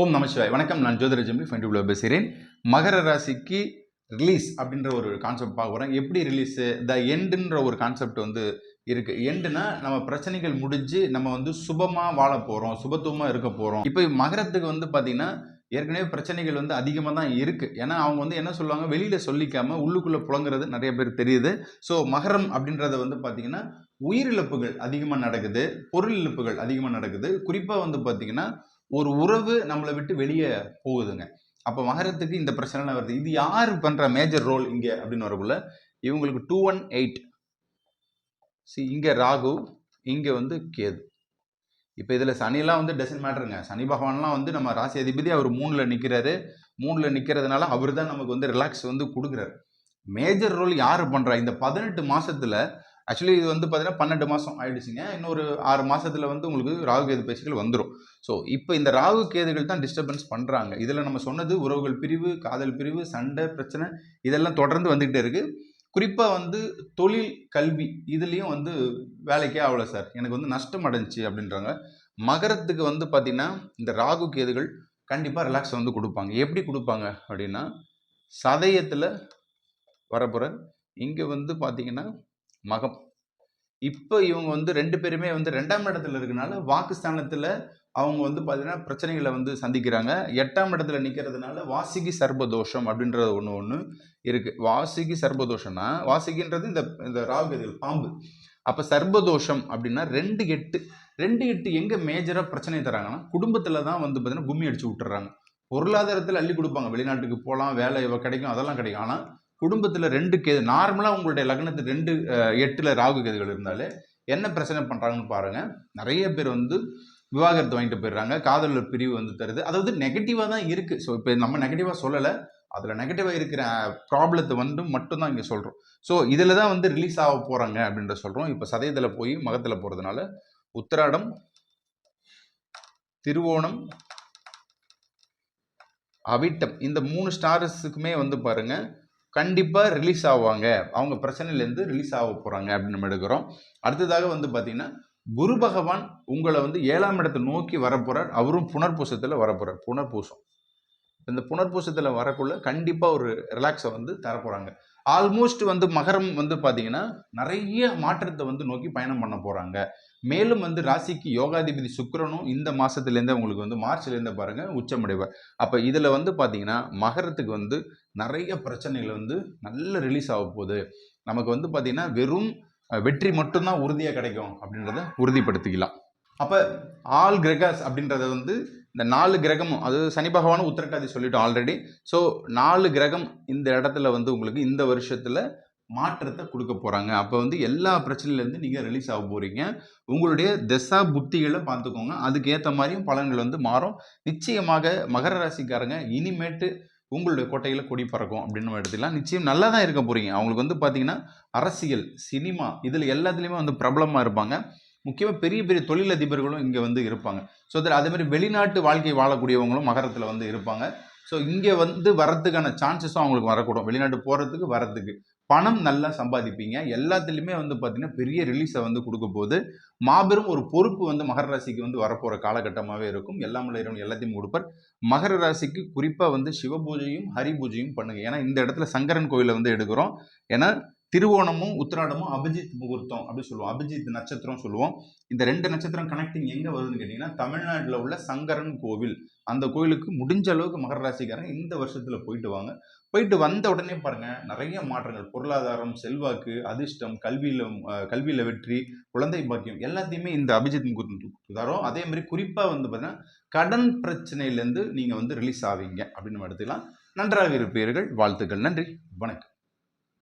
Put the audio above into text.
ஓம் நமசிவாய் வணக்கம். நான் ஜோதிர ஜம்பி ஃபைண்டிபுல பேசுகிறேன். மகர ராசிக்கு ரிலீஸ் அப்படின்ற ஒரு கான்செப்ட் பார்க்க போகிறேன் எப்படி ரிலீஸு த எண்டுன்ற ஒரு கான்செப்ட் வந்து இருக்குது எண்டுனா நம்ம பிரச்சனைகள் முடிஞ்சு நம்ம வந்து சுபமாக வாழ போகிறோம் சுபத்துவமாக இருக்க போகிறோம் இப்போ மகரத்துக்கு வந்து பார்த்திங்கன்னா ஏற்கனவே பிரச்சனைகள் வந்து அதிகமாக தான் இருக்குது ஏன்னா அவங்க வந்து என்ன சொல்லுவாங்க? வெளியில் சொல்லிக்காமல் உள்ளுக்குள்ளே புழங்குறது நிறைய பேருக்கு தெரியுது. ஸோ மகரம் அப்படின்றத வந்து பார்த்திங்கன்னா உயிரிழப்புகள் அதிகமாக நடக்குது. பொருள் இழப்புகள் அதிகமாக நடக்குது. குறிப்பாக வந்து பார்த்திங்கன்னா ஒரு உறவு நம்மளை விட்டு வெளியே போகுதுங்க. அப்போ மகரத்துக்கு இந்த பிரச்சனை வருது. இது யார் பண்ணுற மேஜர் ரோல் இங்கே அப்படின்னு வரக்குள்ள இவங்களுக்கு டூ ஒன் எயிட் சி இங்கே ராகு இங்கே வந்து கேது. இப்போ இதில் சனிலாம் வந்து டசன் மேட்ருங்க சனி பகவான்லாம் வந்து நம்ம ராசி அதிபதி அவர் மூணில் நிற்கிறாரு மூணில் நிற்கிறதுனால அவர் தான் நமக்கு வந்து ரிலாக்ஸ் வந்து கொடுக்குறாரு. மேஜர் ரோல் யார் பண்ணுறா இந்த பதினெட்டு மாதத்தில் ஆக்சுவலி இது வந்து பார்த்தீங்கன்னா பன்னெண்டு மாதம் ஆயிடுச்சுங்க. இன்னொரு ஆறு மாதத்தில் வந்து உங்களுக்கு ராகு கேது பேச்சுகள் வந்துடும் ஸோ இப்போ இந்த ராகு கேதுகள் தான் டிஸ்டர்பன்ஸ் பண்ணுறாங்க இதில் நம்ம சொன்னது உறவுகள் பிரிவு காதல் பிரிவு சண்டை பிரச்சனை இதெல்லாம் தொடர்ந்து வந்துக்கிட்டே இருக்குது குறிப்பாக வந்து தொழில் கல்வி இதுலேயும் வந்து வேலைக்கே ஆகல சார். எனக்கு வந்து நஷ்டம் அடைஞ்சிச்சு அப்படின்றாங்க. மகரத்துக்கு வந்து பார்த்திங்கன்னா இந்த ராகு கேதுகள் கண்டிப்பாக ரிலாக்ஸ் வந்து கொடுப்பாங்க. எப்படி கொடுப்பாங்க அப்படின்னா சதயத்தில் வரப்போகிற இங்கே வந்து பார்த்திங்கன்னா மகம். இப்போ இவங்க வந்து ரெண்டு பேருமே வந்து ரெண்டாம் இடத்துல இருக்கனால வாக்குஸ்தானத்தில் அவங்க வந்து பார்த்தீங்கன்னா பிரச்சனைகளை வந்து சந்திக்கிறாங்க. எட்டாம் இடத்துல நிற்கிறதுனால வாசிகி சர்பதோஷம் அப்படின்றது ஒன்று ஒன்று இருக்குது வாசிகி சர்பதோஷம்னா வாசிகின்றது இந்த இந்த ராகுகதிகள் பாம்பு. அப்போ சர்பதோஷம் அப்படின்னா ரெண்டு எட்டு ரெண்டு எட்டு எங்கே மேஜராக பிரச்சனை தராங்கன்னா குடும்பத்தில் தான் வந்து பார்த்தீங்கன்னா கும்மி அடித்து விட்டுறாங்க. பொருளாதாரத்தில் அள்ளி கொடுப்பாங்க. வெளிநாட்டுக்கு போகலாம் வேலை கிடைக்கும் அதெல்லாம் கிடைக்கும். ஆனால் குடும்பத்தில் ரெண்டு கேது நார்மலாக உங்களுடைய லக்னத்துக்கு ரெண்டு எட்டில் ராகு கேதுகள் இருந்தாலே என்ன பிரச்சனை பண்ணுறாங்கன்னு பாருங்கள் நிறைய பேர் வந்து விவாகரத்து வாங்கிட்டு போயிடுறாங்க. காதலில் பிரிவு வந்து தருது. அதாவது நெகட்டிவாக தான் இருக்குது ஸோ இப்போ நம்ம நெகட்டிவாக சொல்லலை. அதில் நெகட்டிவாக இருக்கிற ப்ராப்ளத்தை வந்து மட்டும்தான் இங்கே சொல்கிறோம் ஸோ இதில் தான் வந்து ரிலீஸ் ஆக போகிறாங்க அப்படின்ற சொல்கிறோம் இப்போ சதயத்தில் போய் மகத்தில் போகிறதுனால உத்திராடம் திருவோணம் அவிட்டம். இந்த மூணு ஸ்டார்ஸுக்குமே வந்து பாருங்கள் கண்டிப்பாக ரிலீஸ் ஆவாங்க. அவங்க பிரச்சனையிலேருந்து ரிலீஸ் ஆக போகிறாங்க அப்படின்னு நம்ம எடுக்கிறோம். அடுத்ததாக வந்து பார்த்திங்கன்னா குரு பகவான் உங்களை வந்து ஏழாம் இடத்தை நோக்கி வரப்போகிறார் அவரும் புனர்பூசத்தில் வரப்போகிறார் புனர்பூசம். இந்த புனர்பூசத்தில் வரக்குள்ள கண்டிப்பாக ஒரு ரிலாக்ஸை வந்து தரப்போகிறாங்க ஆல்மோஸ்ட் வந்து மகரம் வந்து பார்த்தீங்கன்னா நிறைய மாற்றத்தை வந்து நோக்கி பயணம் பண்ண போகிறாங்க மேலும் வந்து ராசிக்கு யோகாதிபதி சுக்கரனும் இந்த மாதத்துலேருந்தே உங்களுக்கு வந்து மார்ச்லேருந்து பாருங்கள் உச்சமடைவார். அப்போ இதில் வந்து பார்த்தீங்கன்னா மகரத்துக்கு வந்து நிறைய பிரச்சனைகள் வந்து நல்ல ரிலீஸ் ஆக போகுது. நமக்கு வந்து பார்த்திங்கன்னா வெறும் வெற்றி மட்டும்தான் உறுதியாக கிடைக்கும் அப்படின்றத உறுதிப்படுத்திக்கலாம். அப்போ ஆல் கிரகாஸ் அப்படின்றத வந்து இந்த நாலு கிரகமும் அது சனி பகவானும் உத்தரட்டாதி சொல்லிட்டோம் ஆல்ரெடி ஸோ நாலு கிரகம் இந்த இடத்துல வந்து உங்களுக்கு இந்த வருஷத்தில் மாற்றத்தை கொடுக்க போகிறாங்க அப்போ வந்து எல்லா பிரச்சனையிலேருந்து நீங்கள் ரிலீஸ் ஆக போகிறீங்க உங்களுடைய திசா புத்திகளை பார்த்துக்கோங்க. அதுக்கேற்ற மாதிரியும் பலன்கள் வந்து மாறும். நிச்சயமாக மகர ராசிக்காரங்க இனிமேட்டு உங்களுடைய கோட்டையில் கொடி பறக்கும் அப்படின்னு நம்ம எடுத்துக்கலாம். நிச்சயம் நல்லா தான் இருக்க போகிறீங்க அவங்களுக்கு வந்து பார்த்தீங்கன்னா அரசியல் சினிமா இதில் எல்லாத்துலேயுமே வந்து பிரபலமாக இருப்பாங்க. முக்கியமாக பெரிய பெரிய தொழிலதிபர்களும் இங்கே வந்து இருப்பாங்க. ஸோ அதில் அதேமாதிரி வெளிநாட்டு வாழ்க்கை வாழக்கூடியவங்களும் மகரத்தில் வந்து இருப்பாங்க. ஸோ இங்கே வந்து வரத்துக்கான சான்சஸும் அவங்களுக்கு வரக்கூடும். வெளிநாட்டு போகிறதுக்கு வரத்துக்கு பணம் நல்லா சம்பாதிப்பீங்க. எல்லாத்துலேயுமே வந்து பார்த்திங்கன்னா பெரிய ரிலீஸை வந்து கொடுக்க போது மாபெரும் ஒரு பொறுப்பு வந்து மகர ராசிக்கு வந்து வரப்போகிற காலகட்டமாகவே இருக்கும். எல்லாம் இறைவன் எல்லாத்தையும் கொடுப்பார். மகர ராசிக்கு குறிப்பாக வந்து சிவ பூஜையும் ஹரி பூஜையும் பண்ணுங்க. ஏன்னா இந்த இடத்துல சங்கரன் கோயிலை வந்து எடுக்கிறோம். ஏன்னா திருவோணமும் உத்திராடமும் அபிஜித் முகூர்த்தம் அப்படின்னு சொல்லுவோம். அபிஜித் நட்சத்திரம் சொல்லுவோம். இந்த ரெண்டு நட்சத்திரம் கனெக்டிங் எங்கே வருதுன்னு கேட்டிங்கன்னா தமிழ்நாட்டில் உள்ள சங்கரன் கோவில். அந்த கோயிலுக்கு முடிஞ்ச அளவுக்கு மகர ராசிக்காரங்க இந்த வருஷத்தில் போயிட்டு வாங்க. போயிட்டு வந்த உடனே பாருங்கள் நிறைய மாற்றங்கள். பொருளாதாரம் செல்வாக்கு அதிர்ஷ்டம் கல்வியில் கல்வியில் வெற்றி குழந்தை பாக்கியம் எல்லாத்தையுமே இந்த அபிஜித் முகூர்த்தம் தரோம். அதே மாதிரி குறிப்பாக வந்து பார்த்தீங்கன்னா கடன் பிரச்சனையிலேருந்து நீங்கள் வந்து ரிலீஸ் ஆவீங்க அப்படின்னு நம்ம எடுத்துக்கலாம். நன்றாக இருப்பீர்கள். வாழ்த்துக்கள். நன்றி. வணக்கம்.